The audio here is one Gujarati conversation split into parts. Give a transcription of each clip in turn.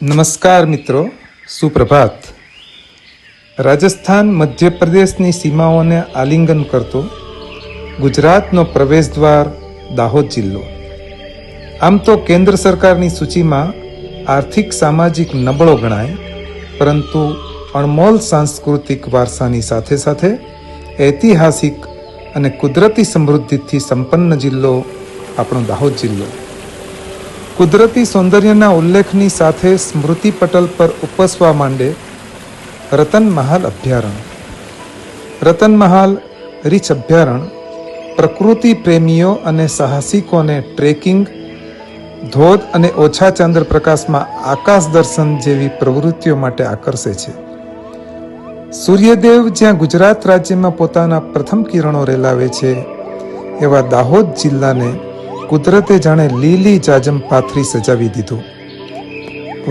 નમસ્કાર મિત્રો, સુપ્રભાત. રાજસ્થાન મધ્યપ્રદેશની સીમાઓને આલિંગન કરતો ગુજરાતનો પ્રવેશદ્વાર દાહોદ જિલ્લો. આમ તો કેન્દ્ર સરકારની સૂચિમાં આર્થિક સામાજિક નબળો ગણાય, પરંતુ અણમોલ સાંસ્કૃતિક વારસાની સાથે સાથે ઐતિહાસિક અને કુદરતી સમૃદ્ધિથી સંપન્ન જિલ્લો આપણો દાહોદ જિલ્લો. કુદરતી સૌંદર્યના ઉલ્લેખની સાથે સ્મૃતિ પટલ પર ઉપસવા માંડે રતન મહાલ અભયારણ્ય રતન મહાલ રીચ અભયારણ્ય પ્રકૃતિ પ્રેમીઓ અને સાહસિકોને ટ્રેકિંગ, ધોધ અને ઓછા ચંદ્રપ્રકાશમાં આકાશ દર્શન જેવી પ્રવૃત્તિઓ માટે આકર્ષે છે. સૂર્યદેવ જ્યાં ગુજરાત રાજ્યમાં પોતાના પ્રથમ કિરણો રેલાવે છે, એવા દાહોદ જિલ્લાને કુદરતે જાણે લીલી જાજમ પાથરી સજાવી દીધું.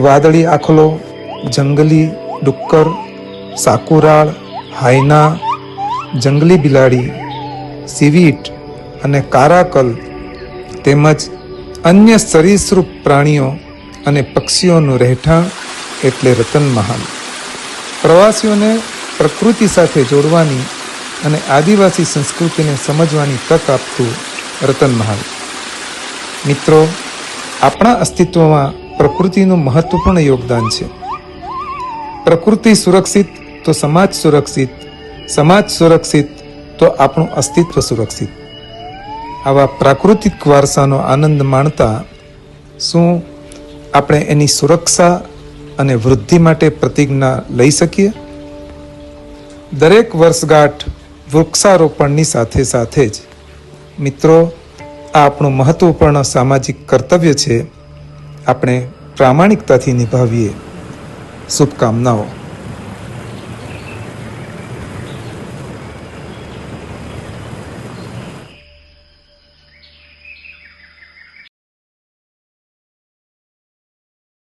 વાદળી આખલો, જંગલી ડુક્કર, સાકુરાળ, હાયના, જંગલી બિલાડી, સીવીટ અને કારાકલ તેમજ અન્ય સરીસૃપ પ્રાણીઓ અને પક્ષીઓનું રહેઠાણ એટલે રતન મહાલ પ્રવાસીઓને પ્રકૃતિ સાથે જોડવાની અને આદિવાસી સંસ્કૃતિને સમજવાની તક આપતું રતન મહાલ મિત્રો, આપણા અસ્તિત્વમાં પ્રકૃતિનું મહત્વપૂર્ણ યોગદાન છે. પ્રકૃતિ સુરક્ષિત તો સમાજ સુરક્ષિત સમાજ સુરક્ષિત તો આપણું અસ્તિત્વ સુરક્ષિત. આવા પ્રાકૃતિક વારસાનો આનંદ માણતા શું આપણે એની સુરક્ષા અને વૃદ્ધિ માટે પ્રતિજ્ઞા લઈ શકીએ? દરેક વર્ષગાંઠ વૃક્ષારોપણની સાથે સાથે જ. મિત્રો આ આપણું મહત્વપૂર્ણ સામાજિક કર્તવ્ય છે. આપણે પ્રામાણિકતાથી નિભાવીએ. શુભકામનાઓ.